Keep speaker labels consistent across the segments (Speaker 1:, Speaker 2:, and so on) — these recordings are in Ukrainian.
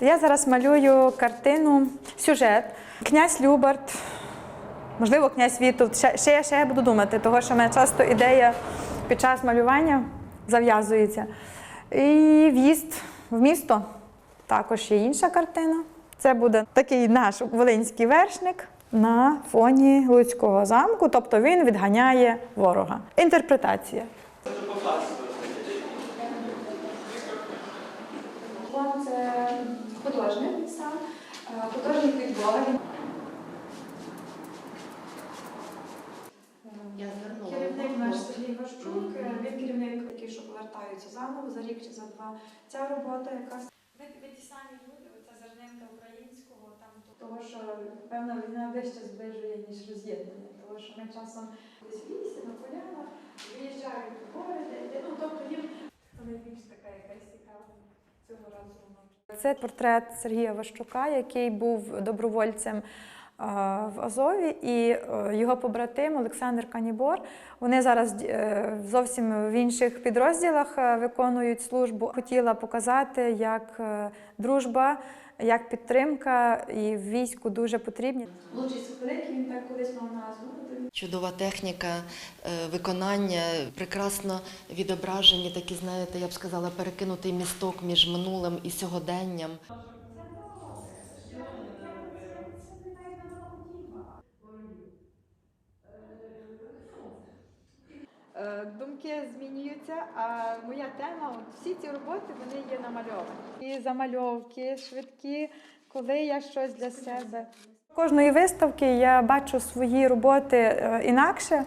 Speaker 1: Я зараз малюю картину сюжет. Князь Любарт, можливо, князь Вітовт. Ще, ще, я- ще я буду думати, тому що в мене часто ідея під час малювання зав'язується. І в'їзд в місто також є інша картина. Це буде такий наш волинський вершник на фоні Луцького замку, тобто він відганяє ворога. Інтерпретація.
Speaker 2: Це художник сам, художник від Бога. Керівник наш Сергій Ващук, е, він керівник, який що повертаються заново за рік чи за два. Ця робота якась. Ви, ви ті самі люди, оця зернинка українського, там того, що певна війна вище зближує, ніж роз'єднання. Тому що ми часом десь в лісі, на полянах, виїжджають в гори, ну тобто їм найбільш така якась цікава цього разу.
Speaker 1: Це портрет Сергія Ващука, який був добровольцем в Азові, і е, його побратим Олександр Канібор. Вони зараз е, зовсім в інших підрозділах е, виконують службу. Хотіла показати, як дружба, як підтримка і в війську дуже потрібні.
Speaker 2: Лучий Соколик, він так колись мав назву.
Speaker 3: Чудова техніка виконання, прекрасно відображені, такі, знаєте, я б сказала, перекинутий місток між минулим і сьогоденням.
Speaker 1: Думки змінюються, а моя тема, от всі ці роботи вони є намальовані. І замальовки швидкі, коли я щось для себе. Кожної виставки я бачу свої роботи е, інакше.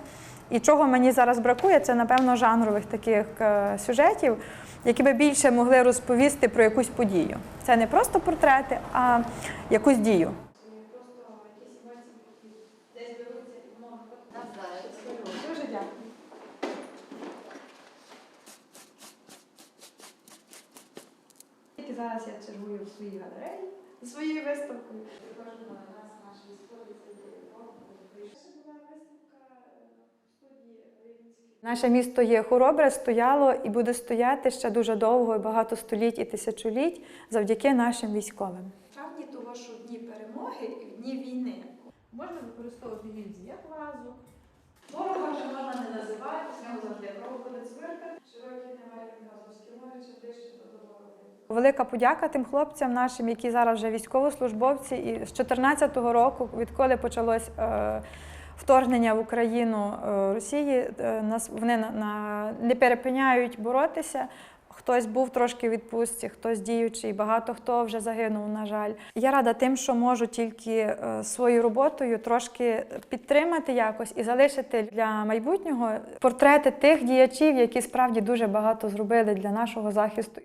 Speaker 1: І чого мені зараз бракує, це напевно жанрових таких е, сюжетів, які би більше могли розповісти про якусь подію. Це не просто портрети, а якусь дію.
Speaker 2: Просто якісь емоції десь беруться і воно Дуже дякую. Тільки зараз я чергую в своїй галереї зі своєю виставкою. Нас.
Speaker 1: Наше місто є хоробре, стояло і буде стояти ще дуже довго, і багато століть і тисячоліть завдяки нашим військовим.
Speaker 2: Справді того, що в дні перемоги і в дні війни можна використовувати гільзі як вазу. Ворога вже можна не називати, з нього завжди проводить цвирка, широкі немає Азовське море, чи ближче до.
Speaker 1: Велика подяка тим хлопцям нашим, які зараз вже військовослужбовці, і з 2014 року, відколи почалось е, вторгнення в Україну е, Росії, е, нас вони не перепиняють боротися. Хтось був трошки в відпустці, хтось діючий, багато хто вже загинув, на жаль. Я рада тим, що можу тільки своєю роботою трошки підтримати якось і залишити для майбутнього портрети тих діячів, які справді дуже багато зробили для нашого захисту.